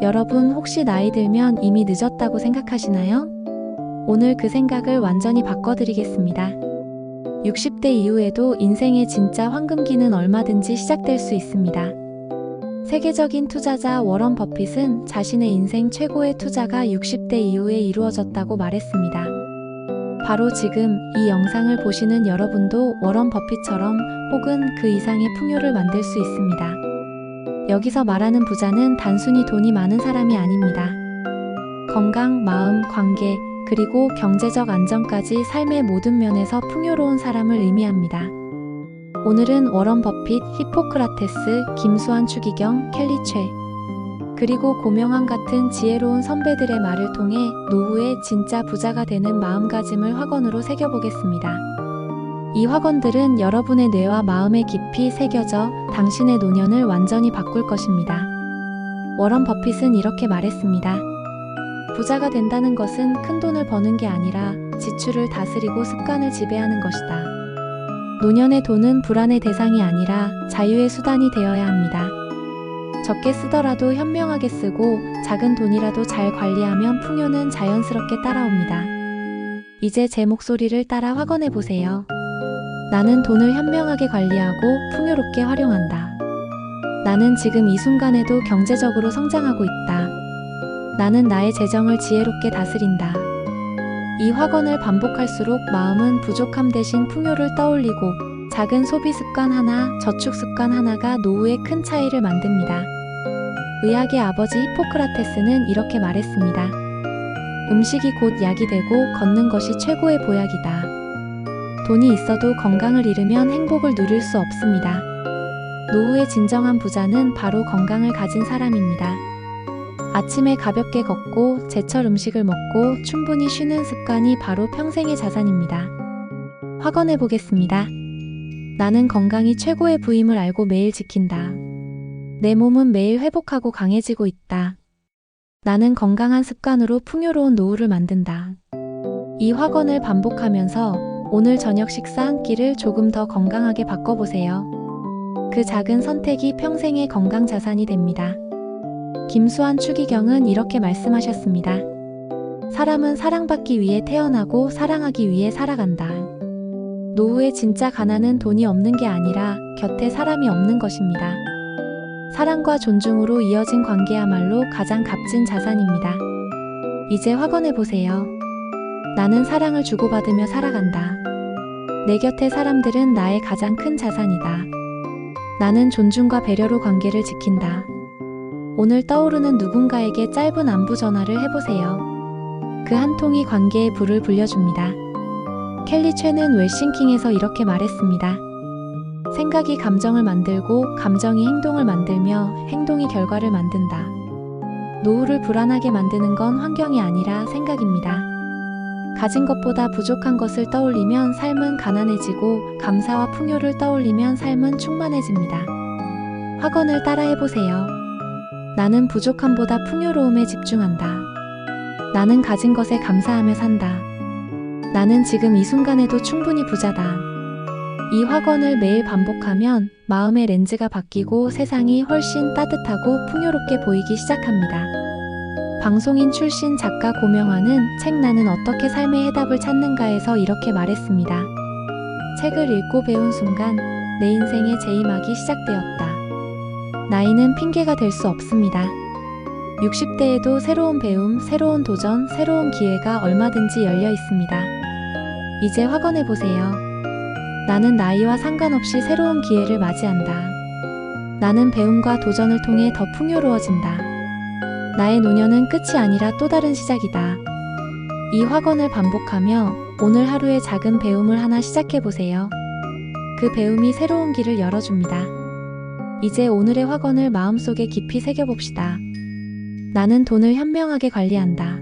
여러분 혹시 나이 들면 이미 늦었다고 생각하시나요? 오늘 그 생각을 완전히 바꿔드리겠습니다. 60대 이후에도 인생의 진짜 황금기는 얼마든지 시작될 수 있습니다. 세계적인 투자자 워런 버핏은 자신의 인생 최고의 투자가 60대 이후에 이루어졌다고 말했습니다. 바로 지금 이 영상을 보시는 여러분도 워런 버핏처럼 혹은 그 이상의 풍요를 만들 수 있습니다. 여기서 말하는 부자는 단순히 돈이 많은 사람이 아닙니다. 건강, 마음, 관계, 그리고 경제적 안정까지 삶의 모든 면에서 풍요로운 사람을 의미합니다. 오늘은 워런 버핏, 히포크라테스, 김수환 추기경, 켈리 최, 그리고 고명환 같은 지혜로운 선배들의 말을 통해 노후에 진짜 부자가 되는 마음가짐을 확언으로 새겨보겠습니다. 이 확언들은 여러분의 뇌와 마음에 깊이 새겨져 당신의 노년을 완전히 바꿀 것입니다. 워런 버핏은 이렇게 말했습니다. 부자가 된다는 것은 큰 돈을 버는 게 아니라 지출을 다스리고 습관을 지배하는 것이다. 노년의 돈은 불안의 대상이 아니라 자유의 수단이 되어야 합니다. 적게 쓰더라도 현명하게 쓰고 작은 돈이라도 잘 관리하면 풍요는 자연스럽게 따라옵니다. 이제 제 목소리를 따라 확언해 보세요. 나는 돈을 현명하게 관리하고 풍요롭게 활용한다. 나는 지금 이 순간에도 경제적으로 성장하고 있다. 나는 나의 재정을 지혜롭게 다스린다. 이 확언을 반복할수록 마음은 부족함 대신 풍요를 떠올리고 작은 소비 습관 하나, 저축 습관 하나가 노후에 큰 차이를 만듭니다. 의학의 아버지 히포크라테스는 이렇게 말했습니다. 음식이 곧 약이 되고 걷는 것이 최고의 보약이다. 돈이 있어도 건강을 잃으면 행복을 누릴 수 없습니다. 노후의 진정한 부자는 바로 건강을 가진 사람입니다. 아침에 가볍게 걷고 제철 음식을 먹고 충분히 쉬는 습관이 바로 평생의 자산입니다. 확언해 보겠습니다. 나는 건강이 최고의 부임을 알고 매일 지킨다. 내 몸은 매일 회복하고 강해지고 있다. 나는 건강한 습관으로 풍요로운 노후를 만든다. 이 확언을 반복하면서 오늘 저녁 식사 한 끼를 조금 더 건강하게 바꿔보세요. 그 작은 선택이 평생의 건강 자산이 됩니다. 김수환 추기경은 이렇게 말씀하셨습니다. 사람은 사랑받기 위해 태어나고 사랑하기 위해 살아간다. 노후의 진짜 가난은 돈이 없는 게 아니라 곁에 사람이 없는 것입니다. 사랑과 존중으로 이어진 관계야말로 가장 값진 자산입니다. 이제 확언해 보세요. 나는 사랑을 주고받으며 살아간다. 내 곁의 사람들은 나의 가장 큰 자산이다. 나는 존중과 배려로 관계를 지킨다. 오늘 떠오르는 누군가에게 짧은 안부 전화를 해보세요. 그 한 통이 관계의 불을 불려줍니다. 켈리 최는 웰싱킹에서 이렇게 말했습니다. 생각이 감정을 만들고 감정이 행동을 만들며 행동이 결과를 만든다. 노후를 불안하게 만드는 건 환경이 아니라 생각입니다. 가진 것보다 부족한 것을 떠올리면 삶은 가난해지고 감사와 풍요를 떠올리면 삶은 충만해집니다. 확언을 따라해보세요. 나는 부족함보다 풍요로움에 집중한다. 나는 가진 것에 감사하며 산다. 나는 지금 이 순간에도 충분히 부자다. 이 확언을 매일 반복하면 마음의 렌즈가 바뀌고 세상이 훨씬 따뜻하고 풍요롭게 보이기 시작합니다. 방송인 출신 작가 고명환은 책 나는 어떻게 삶의 해답을 찾는가에서 이렇게 말했습니다. 책을 읽고 배운 순간 내 인생의 제2막이 시작되었다. 나이는 핑계가 될 수 없습니다. 60대에도 새로운 배움, 새로운 도전, 새로운 기회가 얼마든지 열려 있습니다. 이제 확언해 보세요. 나는 나이와 상관없이 새로운 기회를 맞이한다. 나는 배움과 도전을 통해 더 풍요로워진다. 나의 노년은 끝이 아니라 또 다른 시작이다. 이 확언을 반복하며 오늘 하루의 작은 배움을 하나 시작해 보세요. 그 배움이 새로운 길을 열어줍니다. 이제 오늘의 확언을 마음속에 깊이 새겨봅시다. 나는 돈을 현명하게 관리한다.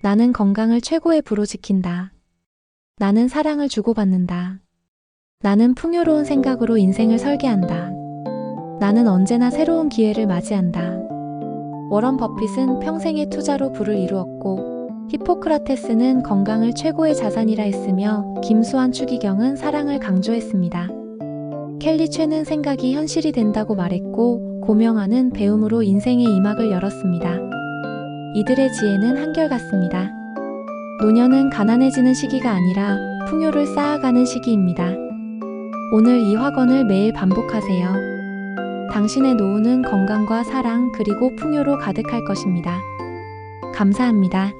나는 건강을 최고의 부로 지킨다. 나는 사랑을 주고받는다. 나는 풍요로운 생각으로 인생을 설계한다. 나는 언제나 새로운 기회를 맞이한다. 워런 버핏은 평생의 투자로 부를 이루었고, 히포크라테스는 건강을 최고의 자산이라 했으며, 김수환 추기경은 사랑을 강조했습니다. 켈리 최는 생각이 현실이 된다고 말했고, 고명하는 배움으로 인생의 이막을 열었습니다. 이들의 지혜는 한결같습니다. 노년은 가난해지는 시기가 아니라 풍요를 쌓아가는 시기입니다. 오늘 이 화건을 매일 반복하세요. 당신의 노후는 건강과 사랑 그리고 풍요로 가득할 것입니다. 감사합니다.